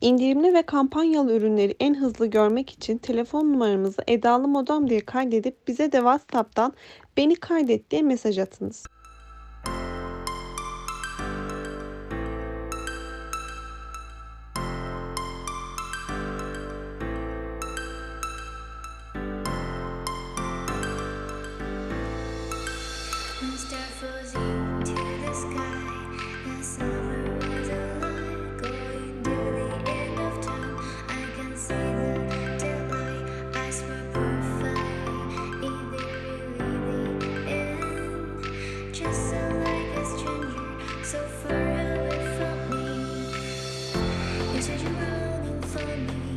İndirimli ve kampanyalı ürünleri en hızlı görmek için telefon numaramızı Edalı Modam diye kaydedip bize de WhatsApp'tan beni kaydet diye mesaj atınız. Mr. Fuzzy. said you're running me.